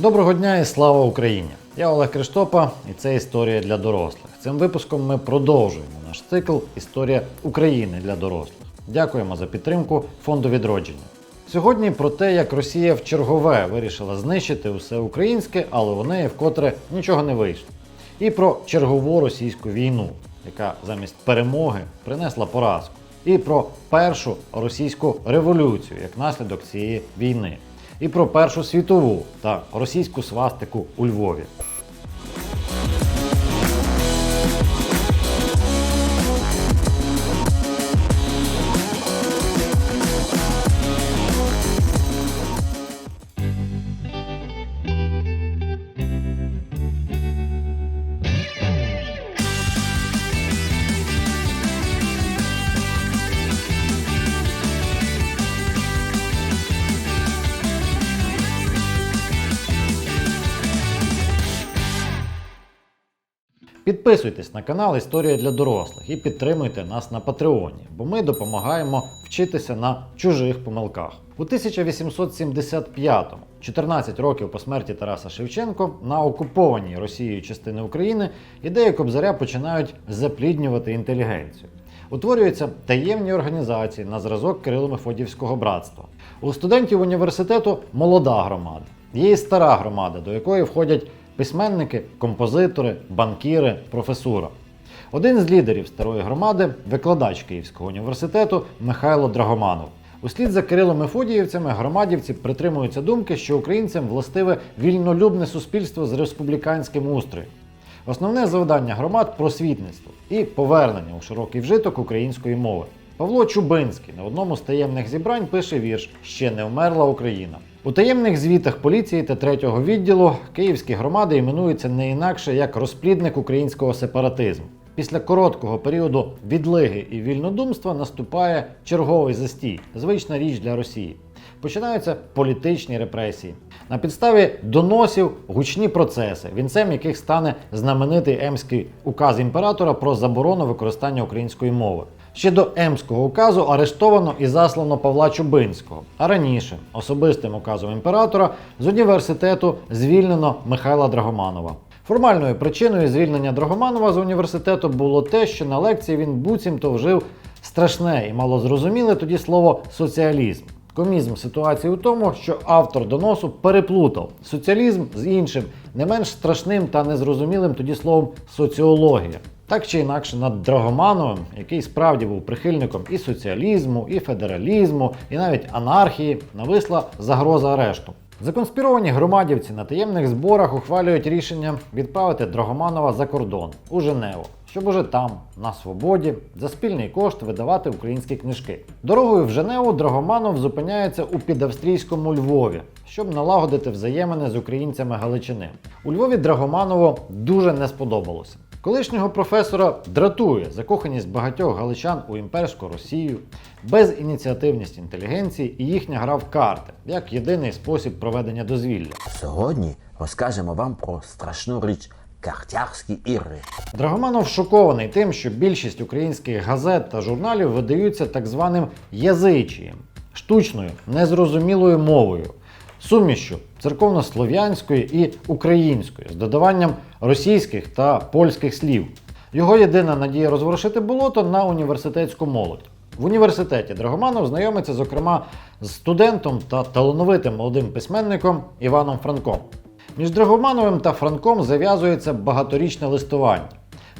Доброго дня і слава Україні! Я Олег Криштопа, і це історія для дорослих. Цим випуском ми продовжуємо наш цикл Історія України для дорослих. Дякуємо за підтримку фонду відродження. Сьогодні про те, як Росія в чергове вирішила знищити усе українське, але у неї вкотре нічого не вийшло. І про чергову російську війну, яка замість перемоги принесла поразку. І про першу російську революцію як наслідок цієї війни. І про Першу світову та російську свастику у Львові. Підписуйтесь на канал Історія для дорослих і підтримуйте нас на Патреоні, бо ми допомагаємо вчитися на чужих помилках. У 1875-му, 14 років по смерті Тараса Шевченко, на окупованій Росією частини України ідеї Кобзаря починають запліднювати інтелігенцію. Утворюються таємні організації на зразок Кирило-Мефодіївського братства. У студентів університету молода громада. Є і стара громада, до якої входять письменники, композитори, банкіри, професура. Один з лідерів старої громади, викладач Київського університету Михайло Драгоманов. Услід за Кирилом Мефодіївцями громадівці притримуються думки, що українцям властиве вільнолюбне суспільство з республіканським устроєм. Основне завдання громад просвітництво і повернення у широкий вжиток української мови. Павло Чубинський на одному з таємних зібрань пише вірш Ще не вмерла Україна. У таємних звітах поліції та третього відділу київські громади іменуються не інакше як розплідник українського сепаратизму. Після короткого періоду відлиги і вільнодумства наступає черговий застій, звична річ для Росії. Починаються політичні репресії. На підставі доносів гучні процеси, вінцем яких стане знаменитий емський указ імператора про заборону використання української мови. Ще до Емського указу арештовано і заслано Павла Чубинського. А раніше особистим указом імператора з університету звільнено Михайла Драгоманова. Формальною причиною звільнення Драгоманова з університету було те, що на лекції він буцімто вжив страшне і малозрозуміле тоді слово соціалізм. Комізм ситуації у тому, що автор доносу переплутав соціалізм з іншим, не менш страшним та незрозумілим тоді словом соціологія. Так чи інакше, над Драгомановим, який справді був прихильником і соціалізму, і федералізму, і навіть анархії, нависла загроза арешту. Законспіровані громадівці на таємних зборах ухвалюють рішення відправити Драгоманова за кордон у Женеву, щоб уже там, на свободі, за спільний кошт видавати українські книжки. Дорогою в Женеву Драгоманов зупиняється у підавстрійському Львові, щоб налагодити взаємини з українцями Галичини. У Львові Драгоманову дуже не сподобалося. Колишнього професора дратує закоханість багатьох галичан у імперську Росію, безініціативність інтелігенції і їхня гра в карти як єдиний спосіб проведення дозвілля. Сьогодні розкажемо вам про страшну річ картярські ігри. Драгоманов шокований тим, що більшість українських газет та журналів видаються так званим язичієм, штучною, незрозумілою мовою, сумішю церковнослов'янської і української з додаванням російських та польських слів. Його єдина надія розворушити болото на університетську молодь. В університеті Драгоманов знайомиться, зокрема, з студентом та талановитим молодим письменником Іваном Франком. Між Драгомановим та Франком зав'язується багаторічне листування.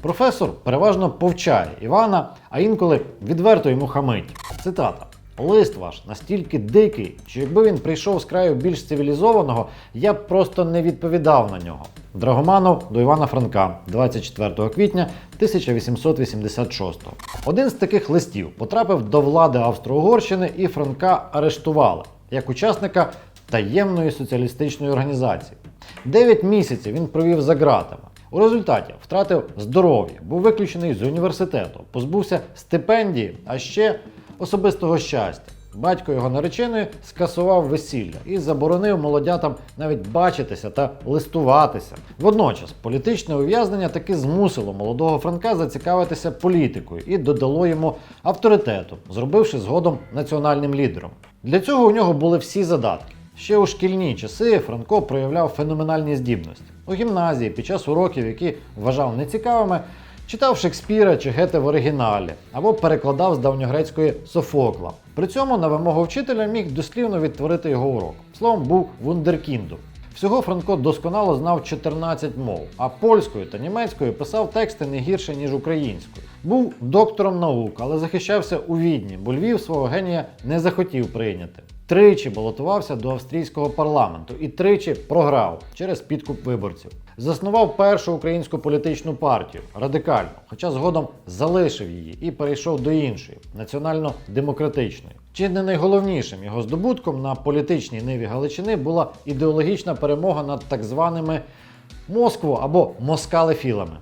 Професор переважно повчає Івана, а інколи відверто йому хамить. Цитата. Лист ваш настільки дикий, що якби він прийшов з краю більш цивілізованого, я б просто не відповідав на нього. Драгоманов до Івана Франка 24 квітня 1886. Один з таких листів потрапив до влади Австро-Угорщини і Франка арештували як учасника таємної соціалістичної організації. Дев'ять місяців він провів за ґратами. У результаті втратив здоров'я, був виключений з університету, позбувся стипендії, а ще особистого щастя. Батько його нареченої скасував весілля і заборонив молодятам навіть бачитися та листуватися. Водночас політичне ув'язнення таки змусило молодого Франка зацікавитися політикою і додало йому авторитету, зробивши згодом національним лідером. Для цього у нього були всі задатки. Ще у шкільні часи Франко проявляв феноменальні здібності. У гімназії під час уроків, які вважав нецікавими, читав Шекспіра чи Гете в оригіналі або перекладав з давньогрецької Софокла. При цьому на вимогу вчителя міг дослівно відтворити його урок. Словом, був вундеркіндом. Всього Франко досконало знав 14 мов, а польською та німецькою писав тексти не гірше, ніж українською. Був доктором наук, але захищався у Відні, бо Львів свого генія не захотів прийняти. Тричі балотувався до австрійського парламенту і тричі програв через підкуп виборців. Заснував першу українську політичну партію радикальну, хоча згодом залишив її і перейшов до іншої національно-демократичної. Чи не найголовнішим його здобутком на політичній ниві Галичини була ідеологічна перемога над так званими Москву або москалефілами.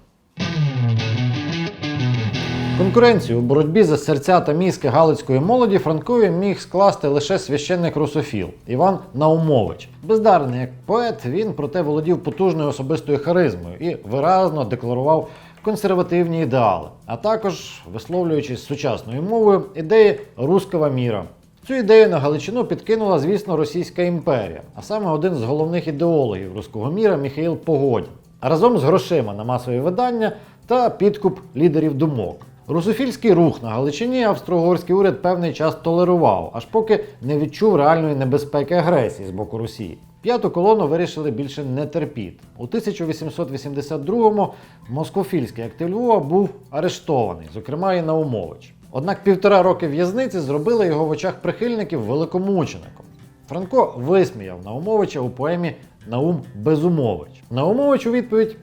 Конкуренцію у боротьбі за серця та мізки галицької молоді Франкові міг скласти лише священник русофіл Іван Наумович. Бездарний як поет, він проте володів потужною особистою харизмою і виразно декларував консервативні ідеали, а також висловлюючись сучасною мовою ідеї руского міра. Цю ідею на Галичину підкинула, звісно, Російська імперія, а саме один з головних ідеологів руського міра Міхаїл Погодін, разом з грошима на масові видання та підкуп лідерів думок. Русофільський рух на Галичині австро-угорський уряд певний час толерував, аж поки не відчув реальної небезпеки агресії з боку Росії. П'яту колону вирішили більше не терпіти. У 1882-му москофільський актив Львова був арештований, зокрема і Наумович. Однак півтора роки в'язниці зробили його в очах прихильників великомучеником. Франко висміяв Наумовича у поемі Наум Безумович. Наумович у відповідь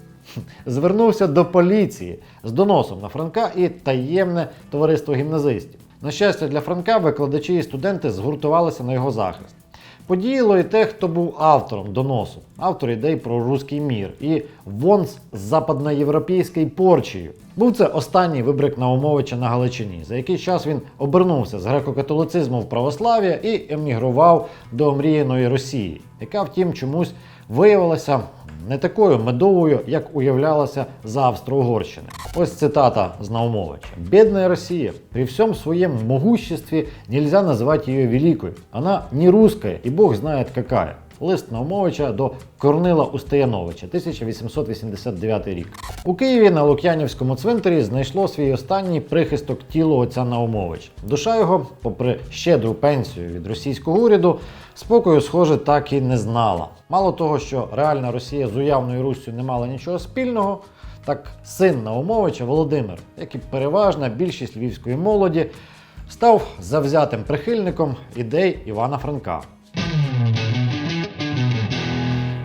звернувся до поліції з доносом на Франка і таємне товариство гімназистів. На щастя, для Франка викладачі і студенти згуртувалися на його захист. Подіяло і те, хто був автором доносу, автор ідей про руський мір і вон з западноєвропейською порчею. Був це останній вибрик Наумовича на Галичині. За який час він обернувся з греко-католицизму в православ'я і емігрував до омріяної Росії, яка, втім, чомусь виявилася не такою медовою, як уявлялося за Австро-Угорщини. Ось цитата з Наумовича. «Бедная Россия. При всем своем могуществе нельзя называть ее великой. Она не русская, и бог знает какая. Лист Наумовича до Корнила Устаяновича, 1889 рік. У Києві на Лук'янівському цвинтарі знайшло свій останній прихисток тіло отця Наумовича. Душа його, попри щедру пенсію від російського уряду, спокою, схоже, так і не знала. Мало того, що реальна Росія з уявною Руссю не мала нічого спільного, так син Наумовича Володимир, як і переважна більшість львівської молоді, став завзятим прихильником ідей Івана Франка.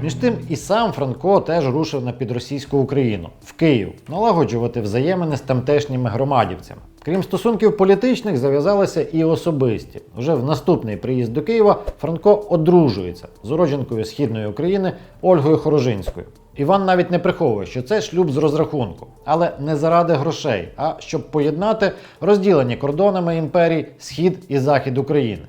Між тим і сам Франко теж рушив на підросійську Україну в Київ налагоджувати взаємини з тамтешніми громадівцями. Крім стосунків політичних, зав'язалися і особисті. Уже в наступний приїзд до Києва Франко одружується з уродженкою східної України Ольгою Хорожинською. Іван навіть не приховує, що це шлюб з розрахунку, але не заради грошей, а щоб поєднати розділені кордонами імперій Схід і Захід України.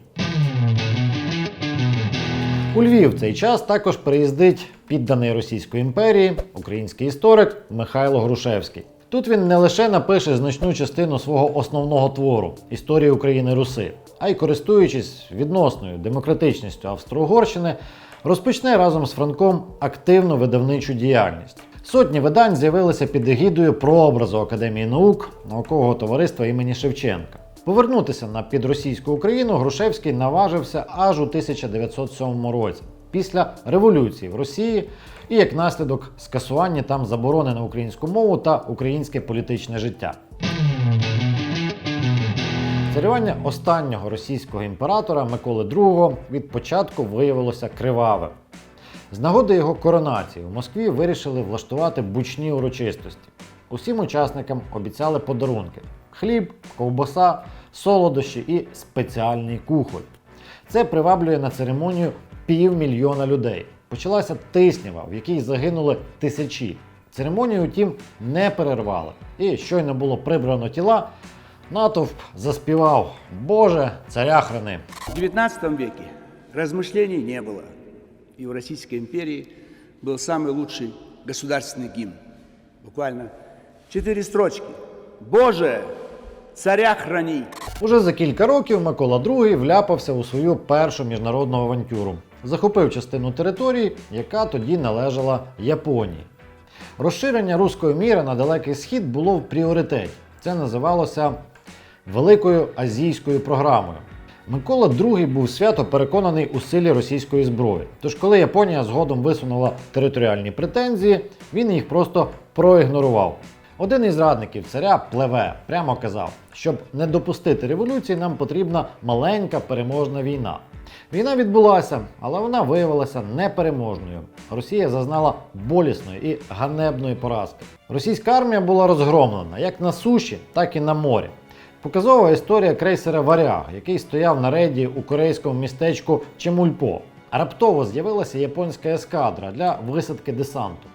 У Львів в цей час також приїздить підданий Російської імперії український історик Михайло Грушевський. Тут він не лише напише значну частину свого основного твору історії України Руси, а й користуючись відносною демократичністю Австро-Угорщини, розпочне разом з Франком активну видавничу діяльність. Сотні видань з'явилися під егідою прообразу Академії наук наукового товариства імені Шевченка. Повернутися на підросійську Україну Грушевський наважився аж у 1907 році, після революції в Росії і як наслідок скасування там заборони на українську мову та українське політичне життя. Царювання останнього російського імператора Миколи II від початку виявилося кривавим. З нагоди його коронації в Москві вирішили влаштувати бучні урочистості. Усім учасникам обіцяли подарунки: хліб, ковбаса, солодощі і спеціальний кухоль. Це приваблює на церемонію півмільйона людей. Почалася тиснява, в якій загинули тисячі. Церемонію, утім, не перервали. І щойно було прибрано тіла, натовп заспівав Боже, царя храни. В XIX веке размышлений не было. И в Российской империи был самый лучший государственный гимн. Буквально четыре строчки. «Боже, царя храни!» Уже за кілька років Микола II вляпався у свою першу міжнародну авантюру. захопив частину території, яка тоді належала Японії. Розширення руської міри на далекий схід було в пріоритеті. Це називалося Великою азійською програмою. Микола II був свято переконаний у силі російської зброї. Тож, коли Японія згодом висунула територіальні претензії, він їх просто проігнорував. Один із радників царя Плеве прямо казав, щоб не допустити революції, нам потрібна маленька переможна війна. Війна відбулася, але вона виявилася непереможною. Росія зазнала болісної і ганебної поразки. Російська армія була розгромлена як на суші, так і на морі. Показова історія крейсера Варяг, який стояв на рейді у корейському містечку Чемульпо. Раптово з'явилася японська ескадра для висадки десанту.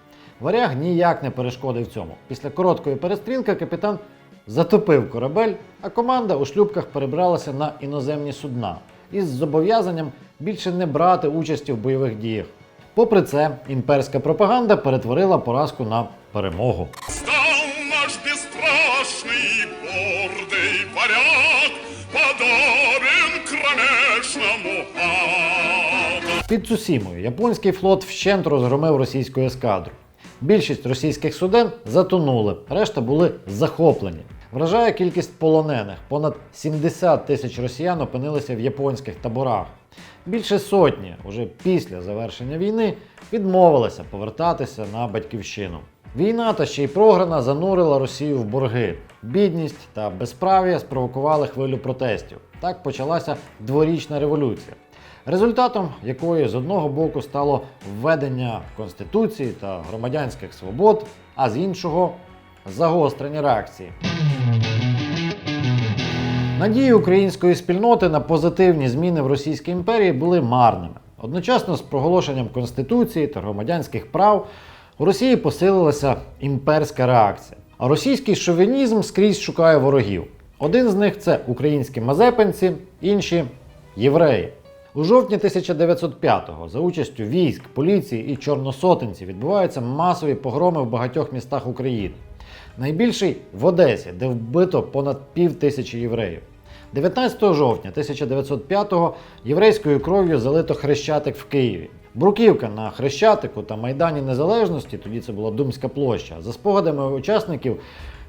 Варяг ніяк не перешкодив цьому. Після короткої перестрілки капітан затопив корабель, а команда у шлюбках перебралася на іноземні судна із зобов'язанням більше не брати участі в бойових діях. Попри це, імперська пропаганда перетворила поразку на перемогу. Стал наш бесстрашный гордый варяг, подобен кромешному аду. Під Цусімою японський флот вщент розгромив російську ескадру. Більшість російських суден затонули, решта були захоплені. Вражає кількість полонених. Понад 70 тисяч росіян опинилися в японських таборах. Більше сотні, уже після завершення війни, відмовилися повертатися на батьківщину. Війна та ще й програна занурила Росію в борги. Бідність та безправ'я спровокували хвилю протестів. Так почалася дворічна революція результатом якої з одного боку стало введення Конституції та громадянських свобод, а з іншого загострення реакції. Надії української спільноти на позитивні зміни в Російській імперії були марними. Одночасно з проголошенням Конституції та громадянських прав у Росії посилилася імперська реакція. А російський шовінізм скрізь шукає ворогів. Один з них це українські мазепинці, інші євреї. У жовтні 1905-го за участю військ, поліції і чорносотенців відбуваються масові погроми в багатьох містах України. Найбільший в Одесі, де вбито понад пів тисячі євреїв. 19 жовтня 1905-го єврейською кров'ю залито Хрещатик в Києві. Бруківка на Хрещатику та Майдані Незалежності, тоді це була Думська площа, за спогадами учасників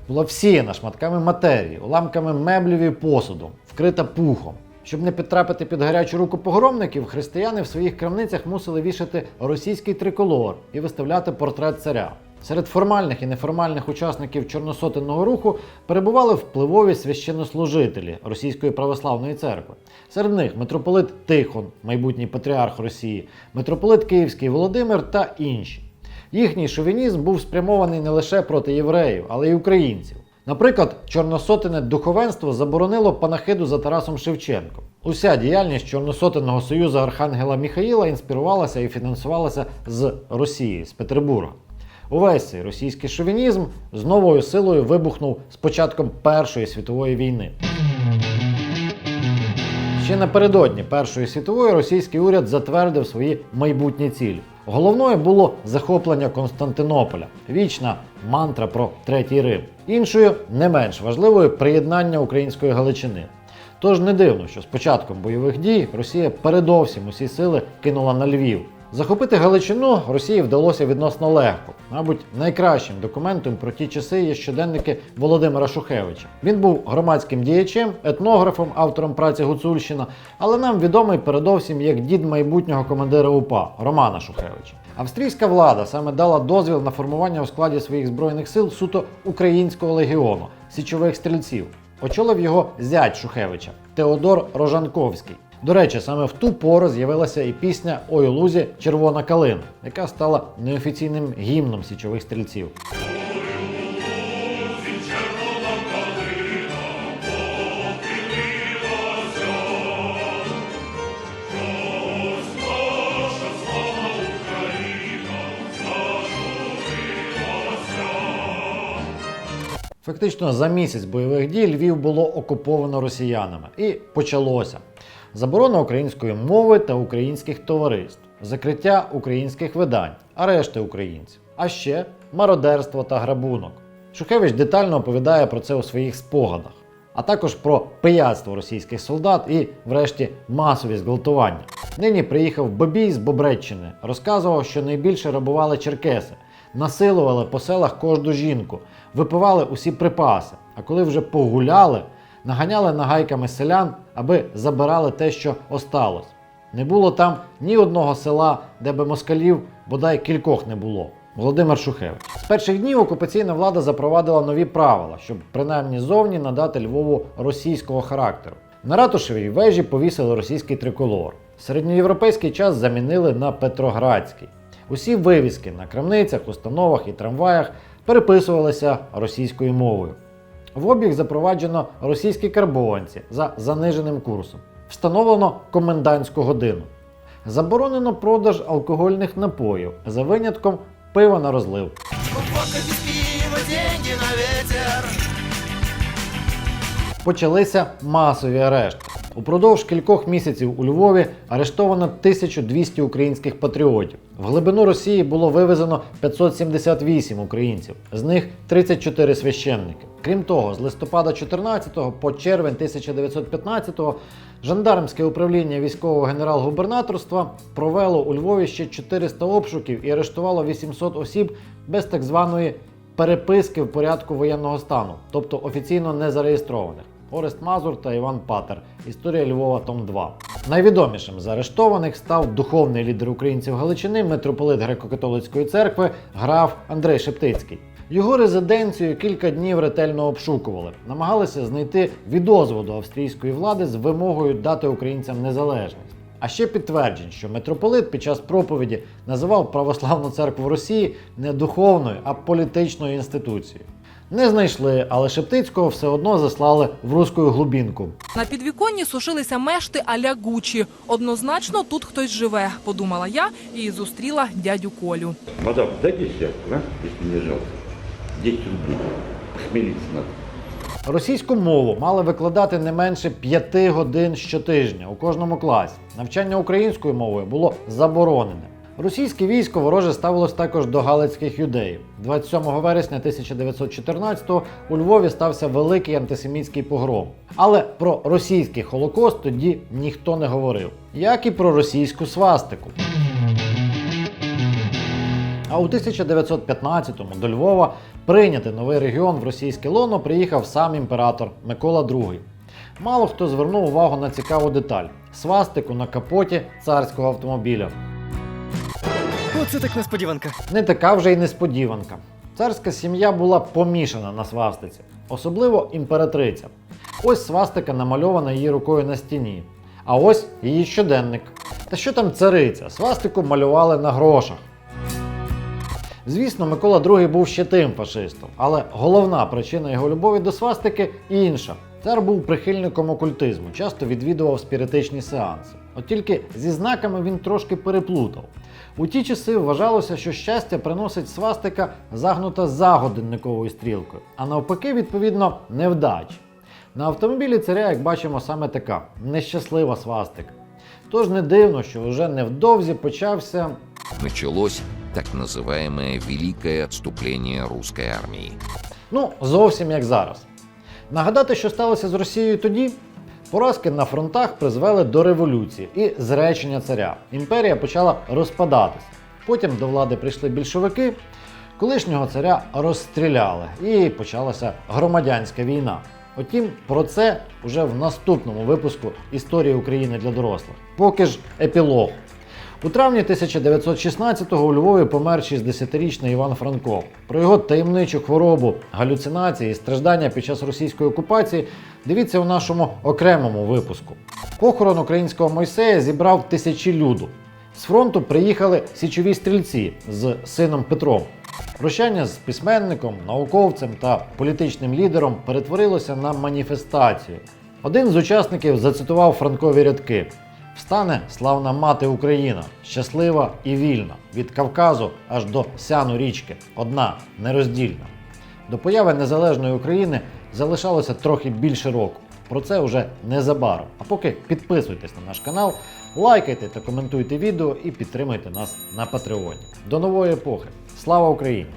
була всіяна шматками матерії, уламками меблів і посуду, вкрита пухом. Щоб не підтрапити під гарячу руку погромників, християни в своїх крамницях мусили вішати російський триколор і виставляти портрет царя. Серед формальних і неформальних учасників чорносотенного руху перебували впливові священнослужителі Російської православної церкви. Серед них митрополит Тихон, майбутній патріарх Росії, митрополит Київський Володимир та інші. Їхній шовінізм був спрямований не лише проти євреїв, але й українців. Наприклад, чорносотене духовенство заборонило панахиду за Тарасом Шевченком. Уся діяльність Чорносотенного союзу Архангела Міхаїла інспірувалася і фінансувалася з Росії, з Петербурга. Увесь цей російський шовінізм з новою силою вибухнув з початком Першої світової війни. Ще напередодні Першої світової російський уряд затвердив свої майбутні цілі. Головною було захоплення Константинополя, вічна мантра про третій Рим. Іншою, не менш важливою, приєднання української Галичини. Тож не дивно, що з початком бойових дій Росія передовсім усі сили кинула на Львів. Захопити Галичину Росії вдалося відносно легко. Мабуть, найкращим документом про ті часи є щоденники Володимира Шухевича. Він був громадським діячем, етнографом, автором праці Гуцульщина, але нам відомий передовсім як дід майбутнього командира УПА Романа Шухевича. Австрійська влада саме дала дозвіл на формування у складі своїх збройних сил суто українського легіону січових стрільців. Очолив його зять Шухевича Теодор Рожанковський. До речі, саме в ту пору з'явилася і пісня Ой лузі Червона калина, яка стала неофіційним гімном січових стрільців. Фактично за місяць бойових дій Львів було окуповано росіянами. І почалося. Заборона української мови та українських товариств, закриття українських видань, арешти українців, а ще мародерство та грабунок. Шухевич детально оповідає про це у своїх спогадах. а також про пияцтво російських солдат і, врешті, масові зґвалтування. Нині приїхав Бабій з Бобреччини, розказував, що найбільше рабували черкеси, насилували по селах кожну жінку, випивали усі припаси. А коли вже погуляли, наганяли нагайками селян, аби забирали те, що осталось. Не було там ні одного села, де би москалів бодай кількох не було. Володимир Шухевич. З перших днів окупаційна влада запровадила нові правила, щоб принаймні зовні надати Львову російського характеру. На ратушевій вежі повісили російський триколор. Середньоєвропейський час замінили на Петроградський. Усі вивіски на крамницях, установах і трамваях переписувалися російською мовою. В обіг запроваджено російські карбованці за заниженим курсом. Встановлено комендантську годину. Заборонено продаж алкогольних напоїв за винятком пива на розлив. Почалися масові арешти. Упродовж кількох місяців у Львові арештовано 1200 українських патріотів. В глибину Росії було вивезено 578 українців, з них 34 священники. Крім того, з листопада 14 по червень 1915 жандармське управління військового генерал-губернаторства провело у Львові ще 400 обшуків і арештувало 800 осіб без так званої переписки в порядку воєнного стану, тобто офіційно не зареєстрованих. Орест Мазур та Іван Патер. Історія Львова, Том 2. Найвідомішим з арештованих став духовний лідер українців Галичини, митрополит Греко-католицької церкви, граф Андрей Шептицький. Його резиденцію кілька днів ретельно обшукували, намагалися знайти відозву до австрійської влади з вимогою дати українцям незалежність. А ще підтверджень, що митрополит під час проповіді називав православну церкву Росії не духовною, а політичною інституцією. Не знайшли, але Шептицького все одно заслали в руську глубінку. На підвіконні сушилися мешти аля Гучі. Однозначно тут хтось живе, подумала я і зустріла дядю Колю. Мадам, дайте десятку, а, если не жалко. 10 рублей. Смириться надо. Російську мову мали викладати не менше 5 годин щотижня у кожному класі. Навчання українською мовою було заборонене. Російське військо вороже ставилось також до галицьких юдеїв. 27 вересня 1914-го у Львові стався великий антисемітський погром. Але про російський холокост тоді ніхто не говорив, як і про російську свастику. А у 1915-му до Львова прийняти новий регіон в російське лоно приїхав сам імператор Микола II. Мало хто звернув увагу на цікаву деталь свастику на капоті царського автомобіля. Оце так несподіванка. Не така вже й несподіванка. Царська сім'я була помішана на свастиці, особливо імператриця. Ось свастика намальована її рукою на стіні. А ось її щоденник. Та що там цариця? Свастику малювали на грошах. Звісно, Микола II був ще тим фашистом, але головна причина його любові до свастики інша. Цар був прихильником окультизму, часто відвідував спіритичні сеанси. От тільки зі знаками він трошки переплутав. У ті часи вважалося, що щастя приносить свастика загнута за годинниковою стрілкою, а навпаки, відповідно, невдачі. На автомобілі царя, як бачимо, саме така нещаслива свастика. Тож не дивно, що вже невдовзі почався началось так называемое Великое отступление русской армии. Ну, зовсім як зараз. Нагадати, що сталося з Росією тоді? Поразки на фронтах призвели до революції і зречення царя. Імперія почала розпадатися. Потім до влади прийшли більшовики, колишнього царя розстріляли і почалася громадянська війна. Утім, про це вже в наступному випуску історії України для дорослих. Поки ж епілог. У травні 1916-го у Львові помер 60-річний Іван Франко. Про його таємничу хворобу, галюцинації і страждання під час російської окупації дивіться у нашому окремому випуску. Похорон українського Мойсея зібрав тисячі люду. З фронту приїхали січові стрільці з сином Петром. Прощання з письменником, науковцем та політичним лідером перетворилося на маніфестацію. Один з учасників зацитував Франкові рядки: Встане славна мати Україна, щаслива і вільна, від Кавказу аж до сяну річки, одна, нероздільна. До появи незалежної України залишалося трохи більше року. Про це вже незабаром. А поки підписуйтесь на наш канал, лайкайте та коментуйте відео і підтримуйте нас на Патреоні. До нової епохи! Слава Україні!